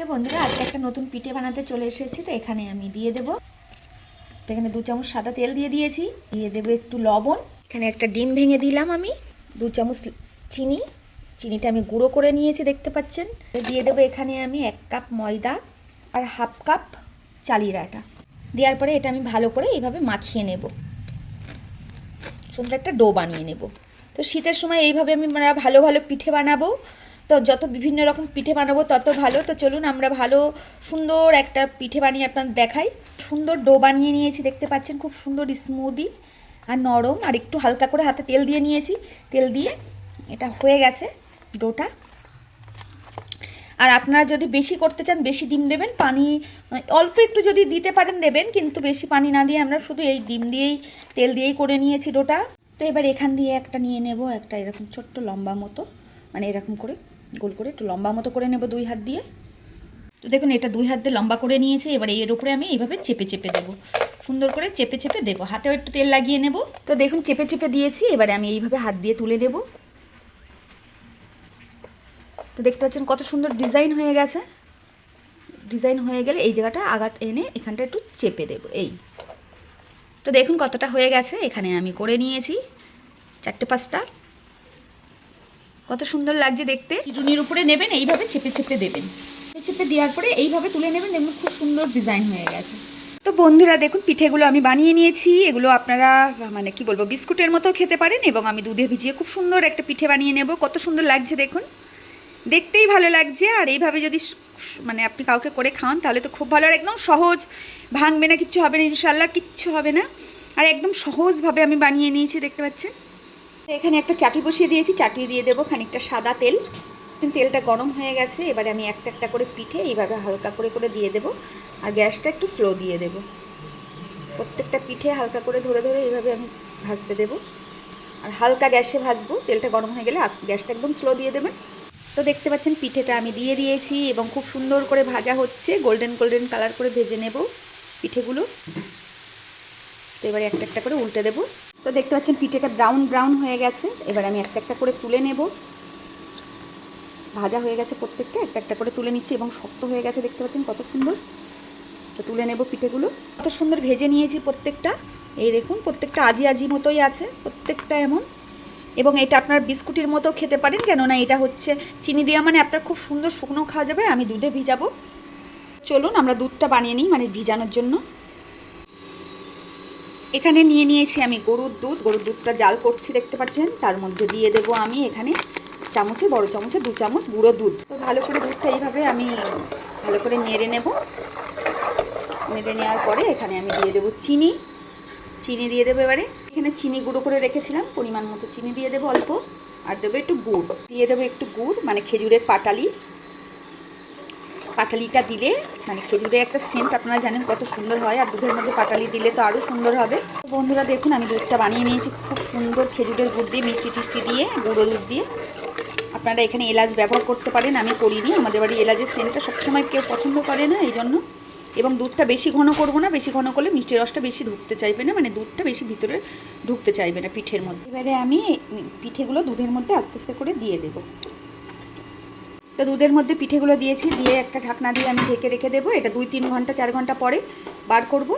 Hello বন্ধুরা, আজকে একটা নতুন পিঠে বানাতে চলে এসেছি, তো এখানে আমি দিয়ে দেবো। তো এখানে দু চামচ সাদা তেল দিয়ে দিয়েছি, দিয়ে দেবো একটু লবণ। এখানে একটা ডিম ভেঙে দিলাম আমি, দু চামচ চিনি। চিনিটা আমি গুঁড়ো করে নিয়েছি, দেখতে পাচ্ছেন? দিয়ে দেবো এখানে আমি এক কাপ ময়দা আর হাফ কাপ চালির আটা। দেওয়ার পরে এটা আমি ভালো করে এইভাবে মাখিয়ে নেব। সুন্দর একটা ডো বানিয়ে নেব। তো শীতের সময় এইভাবে আমি মানে ভালো ভালো পিঠে বানাবো। তো যত বিভিন্ন রকম পিঠে বানাবো, তত ভালো। তো চলুন আমরা ভালো, সুন্দর একটা পিঠে বানিয়ে আপনার দেখাই। সুন্দর ডো বানিয়ে নিয়েছি, দেখতে পাচ্ছেন খুব সুন্দর স্মুদি আর নরম। আর একটু হালকা করে হাতে তেল দিয়ে নিয়েছি। তেল দিয়ে এটা হয়ে গেছে ডোটা। আর আপনারা যদি বেশি করতে চান, বেশি ডিম দেবেন, পানি, অল্প একটু যদি দিতে পারেন, দেবেন, কিন্তু বেশি পানি না দিয়ে আমরা শুধু এই ডিম দিয়েই, তেল দিয়েই করে নিয়েছি ডোটা। তো এবার এখান দিয়ে একটা নিয়ে নেব, একটা এরকম ছোট্ট লম্বা মতো মানে এরকম করে। গোল করে, একটু লম্বা মতো করে নেব দুই হাত দিয়ে। তো দেখুন, এটা দুই হাত দিয়ে লম্বা করে নিয়েছি, এবার এর উপরে আমি এইভাবে চেপে চেপে দেবো। সুন্দর করে চেপে চেপে দেবো। হাতেও একটু তেল লাগিয়ে নেব। তো দেখুন, চেপে চেপে দিয়েছি, এবারে আমি এইভাবে হাত দিয়ে তুলে নেব। তো দেখতে পাচ্ছেন কত সুন্দর ডিজাইন হয়ে গেছে। ডিজাইন হয়ে গেলে এই জায়গাটা আগাট এনে এখানটা একটু চেপে দেব, এই। তো দেখুন কতটা হয়ে গেছে, এখানে আমি করে নিয়েছি চারটে পাঁচটা। কত সুন্দর লাগছে দেখতে। চিরুনির উপরে নেবেন এইভাবে চেপে চেপে দেবেন। চেপে দেওয়ার পরে এইভাবে তুলে নেবেন দেখুন খুব সুন্দর ডিজাইন হয়ে গেছে। তো বন্ধুরা দেখুন পিঠেগুলো আমি বানিয়ে নিয়েছি। এগুলো আপনারা মানে কি বলব বিস্কুটের মতো খেতে পারেন এবং আমি দুধে ভিজিয়ে খুব সুন্দর একটা পিঠে বানিয়ে নেব। কত সুন্দর লাগছে দেখুন। দেখতেই ভালো লাগছে। আর এইভাবে যদি মানে আপনি কাউকে করে খাওয়ান তাহলে তো খুব ভালো। আর একদম সহজ ভাঙবে না কিচ্ছু হবে না ইনশাল্লাহ কিচ্ছু হবে না। আর একদম সহজভাবে আমি বানিয়ে নিয়েছি দেখতে পাচ্ছেন। এখানে একটা চাটি বসিয়ে দিয়েছি। চাটি দিয়ে দেবো খানিকটা সাদা তেল। তেলটা গরম হয়ে গেছে, এবারে আমি একটা একটা করে পিঠে এইভাবে হালকা করে করে দিয়ে দেবো। আর গ্যাসটা একটু স্লো দিয়ে দেবো। প্রত্যেকটা পিঠে হালকা করে ধরে ধরে এইভাবে আমি ভাজতে দেবো। আর হালকা গ্যাসে ভাজবো, তেলটা গরম হয়ে গেলে গ্যাসটা একদম স্লো দিয়ে দেবেন। তো দেখতে পাচ্ছেন পিঠেটা আমি দিয়ে দিয়েছি এবং খুব সুন্দর করে ভাজা হচ্ছে। গোল্ডেন গোল্ডেন কালার করে ভেজে নেব পিঠেগুলো। তো এবারে একটা একটা করে উল্টে দেবো। তো দেখতে পাচ্ছেন পিঠেটা ব্রাউন ব্রাউন হয়ে গেছে। এবার আমি একটা একটা করে তুলে নেব। ভাজা হয়ে গেছে প্রত্যেকটা, একটা একটা করে তুলে নিচ্ছি এবং শক্ত হয়ে গেছে, দেখতে পাচ্ছেন কত সুন্দর। তো তুলে নেব পিঠেগুলো। কত সুন্দর ভেজে নিয়েছি প্রত্যেকটা। এই দেখুন, প্রত্যেকটা আজি আজি মতোই আছে, প্রত্যেকটা এমন। এবং এটা আপনার বিস্কুটের মতো খেতে পারেন, কেননা এটা হচ্ছে চিনি দেওয়া মানে আপনার খুব সুন্দর শুকনো খাওয়া যাবে, আমি দুধে ভিজাবো। চলুন, আমরা দুধটা বানিয়ে নিই মানে ভিজানোর জন্য। এখানে নিয়ে নিয়েছি আমি গরুর দুধ। গরুর দুধটা জাল করছি, দেখতে পাচ্ছেন? তার মধ্যে দিয়ে দেব আমি এখানে চামচে, বড় চামচে দু চামচ গুঁড়ো দুধ। তো ভালো করে দুধটা এইভাবে আমি ভালো করে নেড়ে নেব। নেড়ে নেওয়ার পরে এখানে আমি দিয়ে দেবো চিনি। চিনি দিয়ে দেবো এবারে। এখানে চিনি গুঁড়ো করে রেখেছিলাম, পরিমাণ মতো চিনি দিয়ে দেবো অল্প। আর দেবো একটু গুড়। দিয়ে দেবো একটু গুড় মানে খেজুরের পাটালি। পাটালিটা দিলে মানে খেজুরে একটা সেন্ট আপনারা জানেন কত সুন্দর হয়, আর দুধের মধ্যে পাটালি দিলে তো আরও সুন্দর হবে। বন্ধুরা দেখুন, আমি দুধটা বানিয়ে নিয়েছি, খুব সুন্দর খেজুরের গুড় দিয়ে, মিষ্টি টিষ্টি দিয়ে, গুঁড়ো দুধ দিয়ে। আপনারা এখানে এলাচ ব্যবহার করতে পারেন, আমি করিনি, আমাদের বাড়ি এলাচের সেন্টটা সবসময় কেউ পছন্দ করে না এই জন্য এবং দুধটা বেশি ঘন করব না, বেশি ঘন করলে মিষ্টি রসটা বেশি ঢুকতে চাইবে না মানে দুধটা বেশি ভিতরে ঢুকতে চাইবে না পিঠের মধ্যে। এবারে আমি পিঠেগুলো দুধের মধ্যে আস্তে আস্তে করে দিয়ে দেবো। তো দুধের মধ্যে পিঠেগুলো দিয়েছি, দিয়ে একটা ঢাকনা দিয়ে আমি ঢেকে রেখে দেবো। এটা দুই তিন ঘণ্টা, চার ঘণ্টা পরে বার করব।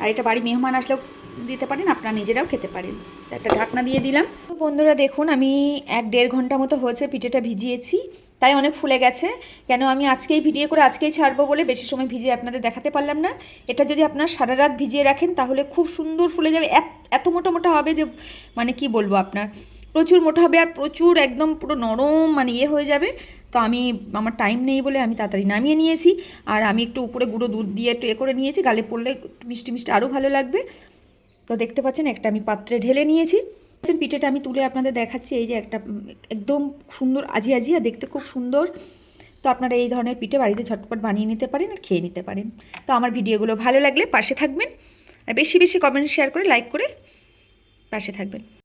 আর এটা বাড়ি মেহমান আসলেও দিতে পারেন, আপনারা নিজেরাও খেতে পারেন। একটা ঢাকনা দিয়ে দিলাম। তো বন্ধুরা দেখুন, আমি এক দেড় ঘণ্টা মতো হয়েছে পিঠেটা ভিজিয়েছি, তাই অনেক ফুলে গেছে। কেন আমি আজকেই ভিডিও করে আজকেই ছাড়বো বলে বেশি সময় ভিজিয়ে আপনাদের দেখাতে পারলাম না। এটা যদি আপনারা সারা রাত ভিজিয়ে রাখেন, তাহলে খুব সুন্দর ফুলে যাবে। এত মোটা মোটা হবে যে মানে কি বলব আপনার? প্রচুর মোটা হবে আর প্রচুর একদম পুরো নরম মানে ইয়ে হয়ে যাবে। তো আমি, আমার টাইম নেই বলে আমি তাড়াতাড়ি নামিয়ে নিয়েছি। আর আমি একটু উপরে গুঁড়ো দুধ দিয়ে একটু এ করে নিয়েছি। গালে পড়লে মিষ্টি মিষ্টি আরও ভালো লাগবে। তো দেখতে পাচ্ছেন একটা আমি পাত্রে ঢেলে নিয়েছি। পিঠেটা আমি তুলে আপনাদের দেখাচ্ছি। এই যে একটা, একদম সুন্দর আজি আজি আর দেখতে খুব সুন্দর। তো আপনারা এই ধরনের পিঠে বাড়িতে ঝটপট বানিয়ে নিতে পারেন আর খেয়ে নিতে পারেন। তো আমার ভিডিওগুলো ভালো লাগলে পাশে থাকবেন। আর বেশি বেশি কমেন্ট শেয়ার করে লাইক করে পাশে থাকবেন।